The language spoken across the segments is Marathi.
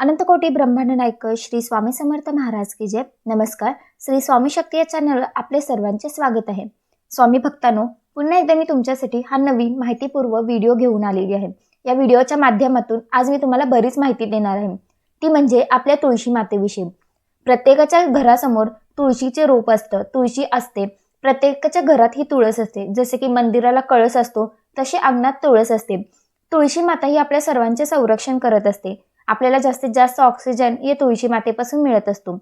अनंतकोटी ब्रह्मांड नायक श्री स्वामी समर्थ महाराज की जय. नमस्कार. श्री स्वामी शक्ती या चॅनलवर आपले सर्वांचे स्वागत आहे. स्वामी भक्तांनो पुन्हा एकदा मी तुमच्यासाठी हा नवीन माहितीपूर्व व्हिडिओ घेऊन आलेली आहे. या व्हिडिओच्या माध्यमातून आज मी तुम्हाला बरीच माहिती देणार आहे. ती म्हणजे आपल्या तुळशी मातेविषयी. प्रत्येकाच्या घरासमोर तुळशीचे रोप असतं तुळशी असते. प्रत्येकाच्या घरात ही तुळस असते. जसे की मंदिराला कळस असतो तसे अंगणात तुळस असते. तुळशी माता ही आपल्या सर्वांचे संरक्षण करत असते. आपल्याला जास्तीत जास्त ऑक्सिजन या तुळशी मातेपासून मिळत असतो.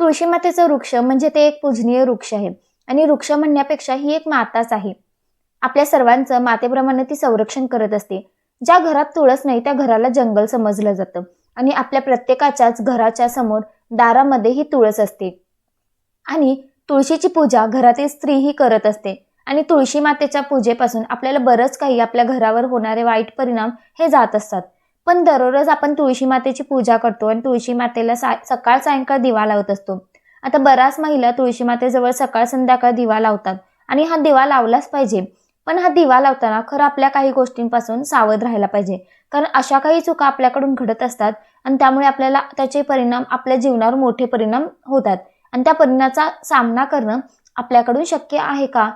तुळशी मातेचं वृक्ष म्हणजे ते एक पूजनीय वृक्ष आहे. आणि वृक्ष म्हणण्यापेक्षा ही एक माताच आहे. आपल्या सर्वांचं मातेप्रमाणे ती संरक्षण करत असते. ज्या घरात तुळस नाही त्या घराला जंगल समजलं जातं. आणि आपल्या प्रत्येकाच्याच घराच्या समोर दारामध्ये ही तुळस असते. आणि तुळशीची पूजा घरातील स्त्री ही करत असते. आणि तुळशी मातेच्या पूजेपासून आपल्याला बरंच काही आपल्या घरावर होणारे वाईट परिणाम हे जात असतात. पण दररोज आपण तुळशी मातेची पूजा करतो आणि तुळशी मातेला सा सकाळ सायंकाळ दिवा लावत असतो. आता बऱ्याच महिला तुळशी मातेजवळ सकाळ संध्याकाळ दिवा लावतात आणि हा दिवा लावलाच पाहिजे. पण हा दिवा लावताना खरं आपल्या काही गोष्टींपासून सावध राहायला पाहिजे. कारण अशा काही चुका आपल्याकडून घडत असतात आणि त्यामुळे आपल्याला त्याचे परिणाम आपल्या जीवनावर मोठे परिणाम होतात. आणि त्या परिणामाचा सामना करणं आपल्याकडून शक्य आहे का?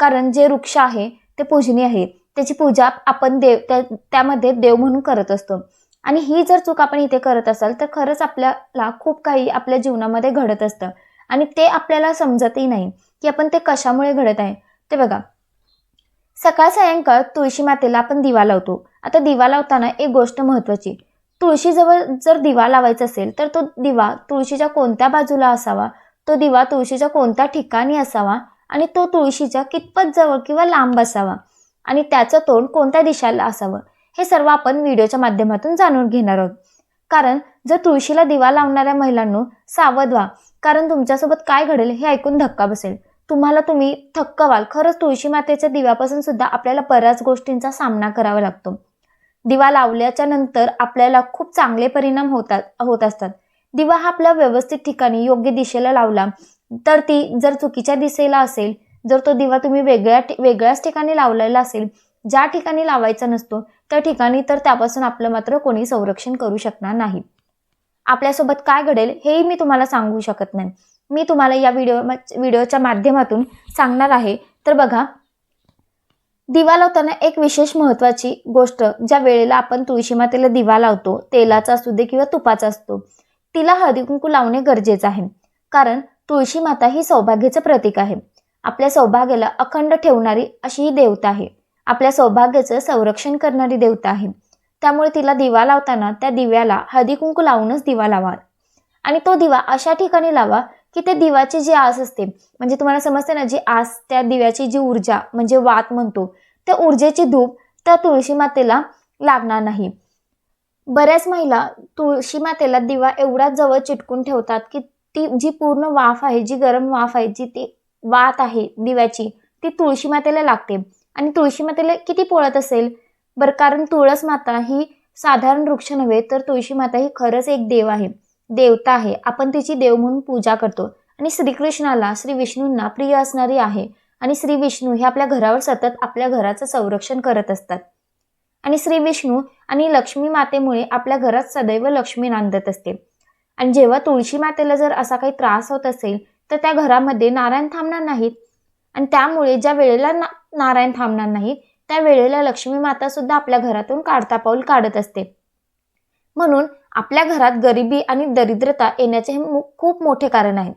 कारण जे वृक्ष आहे ते पूजनीय आहे. त्याची पूजा आपण देव त्या त्यामध्ये देव म्हणून करत असतो. आणि ही जर चूक आपण इथे करत असाल तर खरंच आपल्याला खूप काही आपल्या जीवनामध्ये घडत असतं. आणि ते आपल्याला समजतही नाही की आपण ते कशामुळे घडत आहे. ते बघा. सकाळ सायंकाळ तुळशी मातेला आपण दिवा लावतो. आता दिवा लावताना एक गोष्ट महत्त्वाची. तुळशीजवळ जर दिवा लावायचा असेल तर तो दिवा तुळशीच्या कोणत्या बाजूला असावा? तो दिवा तुळशीच्या कोणत्या ठिकाणी असावा? आणि तो तुळशीच्या कितपत जवळ किंवा लांब असावा? आणि त्याचं तोंड कोणत्या दिशेला असावं? हे सर्व आपण व्हिडिओच्या माध्यमातून जाणून घेणार आहोत. कारण जर तुळशीला दिवा लावणाऱ्या महिलांनो सावध व्हा. कारण तुमच्यासोबत काय घडेल हे ऐकून धक्का बसेल. तुम्हाला तुम्ही थक्क व्हाल. खरंच तुळशी मातेच्या दिव्यापासून सुद्धा आपल्याला बऱ्याच गोष्टींचा सामना करावा लागतो. दिवा लावल्याच्या नंतर आपल्याला खूप चांगले परिणाम होतात होत असतात. दिवा हा आपल्या व्यवस्थित ठिकाणी योग्य दिशेला लावला तर ती जर चुकीच्या दिशेला असेल जर तो दिवा तुम्ही वेगळ्या वेगळ्याच ठिकाणी लावलेला असेल ज्या ठिकाणी लावायचा नसतो त्या ठिकाणी तर त्यापासून आपलं मात्र कोणी संरक्षण करू शकणार नाही. आपल्यासोबत काय घडेल हेही मी तुम्हाला सांगू शकत नाही. मी तुम्हाला या व्हिडिओ व्हिडिओच्या माध्यमातून सांगणार आहे. तर बघा दिवा लावताना एक विशेष महत्त्वाची गोष्ट ज्या वेळेला आपण तुळशी मातेला दिवा लावतो तेलाचा असू दे किंवा तुपाचा असतो तिला हळदी कुंकू लावणे गरजेचं आहे. कारण तुळशी माता ही सौभाग्याचं प्रतीक आहे. आपल्या सौभाग्याला अखंड ठेवणारी अशी ही देवता आहे. आपल्या सौभाग्याचं संरक्षण करणारी देवता आहे. त्यामुळे तिला दिवा लावताना त्या दिव्याला हळदी कुंकू लावूनच दिवा लावा. आणि तो दिवा अशा ठिकाणी लावा की त्या दिवाची जी आस असते म्हणजे तुम्हाला समजते ना जी आस त्या दिव्याची जी ऊर्जा म्हणजे वात म्हणतो त्या ऊर्जेची धूप त्या तुळशी मातेला लागणार नाही. बऱ्याच महिला तुळशी मातेला दिवा एवढा जवळ चिटकून ठेवतात की ती जी पूर्ण वाफ आहे जी गरम वाफ आहे जी ती वात आहे दिव्याची ती तुळशी मातेला लागते. आणि तुळशी मातेला किती पोळत असेल? बरं कारण तुळस माता ही साधारण वृक्ष नव्हे तर तुळशी माता ही खरंच एक देव आहे. देवता आहे. आपण तिची देव म्हणून पूजा करतो. आणि श्रीकृष्णाला श्री विष्णूंना प्रिय असणारी आहे. आणि श्री विष्णू हे आपल्या घरावर सतत आपल्या घराचं संरक्षण करत असतात. आणि श्री विष्णू आणि लक्ष्मी मातेमुळे आपल्या घरात सदैव लक्ष्मी नांदत असते. आणि जेव्हा तुळशी मातेला जर असा काही त्रास होत असेल तर त्या घरामध्ये नारायण थांबणार नाहीत. आणि त्यामुळे ज्या वेळेला ना नारायण थांबणार नाही त्या वेळेला लक्ष्मी माता सुद्धा आपल्या घरातून काढता पाऊल काढत असते. म्हणून आपल्या घरात गरिबी आणि दरिद्रता येण्याचे हे खूप मोठे कारण आहे.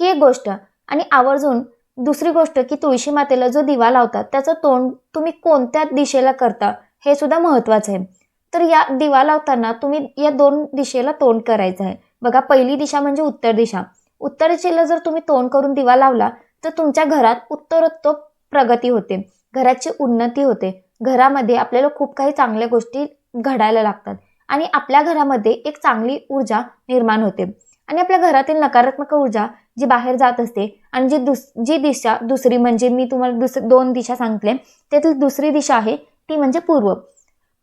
ही एक गोष्ट. आणि आवर्जून दुसरी गोष्ट की तुळशी मातेला जो दिवा लावतात त्याचं तोंड तुम्ही कोणत्या दिशेला करता हे सुद्धा महत्त्वाचं आहे. तर या दिवा लावताना तुम्ही या दोन दिशेला तोंड करायचं आहे. बघा पहिली दिशा म्हणजे उत्तर दिशा. उत्तर दिशेला जर तुम्ही तोंड करून दिवा लावला तर तुमच्या घरात उत्तरोत्तर प्रगती होते. घराची उन्नती होते. घरामध्ये आपल्याला खूप काही चांगल्या गोष्टी घडायला लागतात. आणि आपल्या घरामध्ये एक चांगली ऊर्जा निर्माण होते. आणि आपल्या घरातील नकारात्मक ऊर्जा जी बाहेर जात असते आणि जी दुस जी दिशा दुसरी म्हणजे मी तुम्हाला दुस दोन दिशा सांगितले त्यातील दुसरी दिशा आहे ती म्हणजे पूर्व.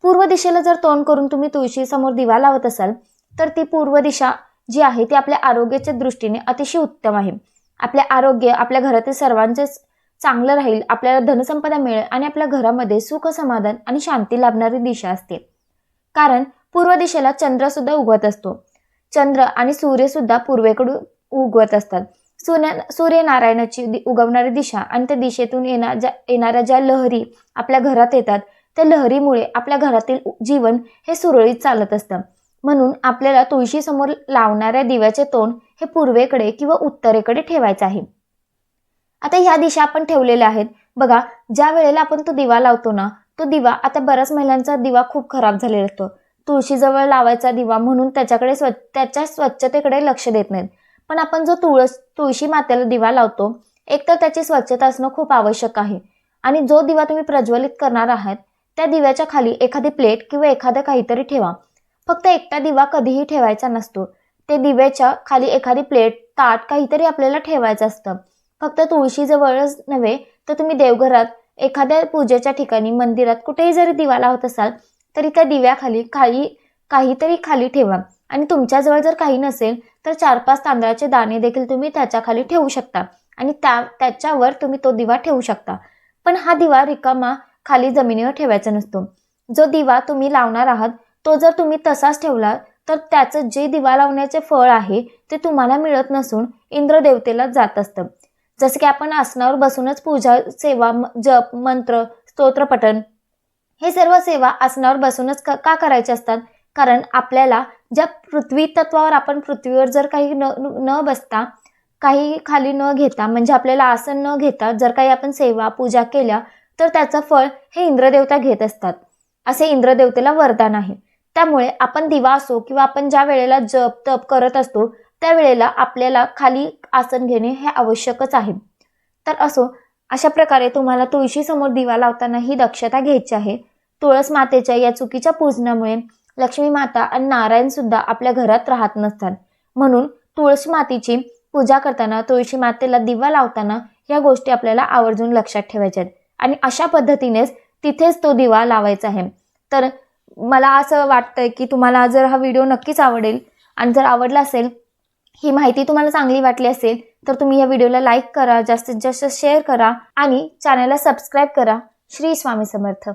पूर्व दिशेला जर तोंड करून तुम्ही तुळशीसमोर दिवा लावत असाल तर ती पूर्व दिशा जी आहे ती आपल्या आरोग्याच्या दृष्टीने अतिशय उत्तम आहे. आपले आरोग्य आपल्या घरातील सर्वांचेच चांगलं राहील आपल्याला धनसंपदा मिळेल आणि आपल्या घरामध्ये सुख समाधान आणि शांती लाभणारी दिशा असते. कारण पूर्व दिशेला चंद्र सुद्धा उगवत असतो. चंद्र आणि सूर्य सुद्धा पूर्वेकडून उगवत असतात. सूर्य सूर्यनारायणाची दि- उगवणारी दिशा आणि त्या दिशेतून येणार ज्या येणाऱ्या ज्या लहरी आपल्या घरात येतात त्या लहरीमुळे आपल्या घरातील जीवन हे सुरळीत चालत असतं. म्हणून आपल्याला तुळशीसमोर लावणाऱ्या दिव्याचे तोंड हे पूर्वेकडे किंवा उत्तरेकडे ठेवायचं आहे. आता ह्या दिशा आपण ठेवलेल्या आहेत. बघा ज्या वेळेला आपण तो दिवा लावतो ना तो दिवा आता बऱ्याच महिलांचा दिवा खूप खराब झालेला असतो. तुळशीजवळ लावायचा दिवा म्हणून त्याच्याकडे स्व त्याच्या स्वच्छतेकडे लक्ष देत नाहीत. पण आपण जो तुळस तुळशी मातेला दिवा लावतो एक तर त्याची स्वच्छता असणं खूप आवश्यक आहे. आणि जो दिवा तुम्ही प्रज्वलित करणार आहात त्या दिव्याच्या खाली एखादी प्लेट किंवा एखादं काहीतरी ठेवा. फक्त एकटा दिवा कधीही ठेवायचा नसतो. ते दिव्याच्या खाली एखादी प्लेट ताट काहीतरी आपल्याला ठेवायचं असतं. फक्त तुळशीजवळच नव्हे तर तुम्ही देवघरात एखाद्या पूजेच्या ठिकाणी मंदिरात कुठेही जरी दिवा लावत असाल तरी त्या दिव्याखाली खाली काहीतरी खाली ठेवा. आणि तुमच्याजवळ जर काही नसेल तर चार पाच तांदळाचे दाणे देखील तुम्ही त्याच्याखाली ठेवू शकता. आणि त्या त्याच्यावर तुम्ही तो दिवा ठेवू शकता. पण हा दिवा रिकामा खाली जमिनीवर ठेवायचा नसतो. जो दिवा तुम्ही लावणार आहात तो जर तुम्ही तसाच ठेवला तर त्याचं जे दिवा लावण्याचे फळ आहे ते तुम्हाला मिळत नसून इंद्रदेवतेला जात असतं. जसं की आपण आसनावर बसूनच पूजा सेवा म- जप मंत्र स्तोत्रपठन हे सर्व सेवा आसनावर बसूनच क का करायचे असतात? कारण आपल्याला ज्या पृथ्वी तत्वावर आपण पृथ्वीवर जर काही न न बसता काही खाली न घेता म्हणजे आपल्याला आसन न घेता जर काही आपण सेवा पूजा केल्या तर त्याचं फळ हे इंद्रदेवता घेत असतात. असे इंद्रदेवतेला वरदान आहे. त्यामुळे आपण दिवा असो किंवा आपण ज्या वेळेला जप तप करत असतो त्यावेळेला आपल्याला खाली आसन घेणे हे आवश्यकच आहे. तर असो अशा प्रकारे तुम्हाला तुळशीसमोर दिवा लावताना ही दक्षता घ्यायची आहे. तुळस मातेच्या या चुकीच्या पूजनामुळे लक्ष्मी माता आणि नारायण सुद्धा आपल्या घरात राहत नसतात. म्हणून तुळशी मातेची पूजा करताना तुळशी मातेला दिवा लावताना या गोष्टी आपल्याला आवर्जून लक्षात ठेवायच्या आहेत. आणि अशा पद्धतीनेच तिथेच तो दिवा लावायचा आहे. तर मला असं वाटतंय की तुम्हाला जर हा व्हिडिओ नक्कीच आवडेल आणि जर आवडला असेल ही माहिती तुम्हाला चांगली वाटली असेल तर तुम्ही या व्हिडिओला लाईक करा जास्तीत जास्त शेअर करा आणि चॅनलला सबस्क्राईब करा. श्री स्वामी समर्थ.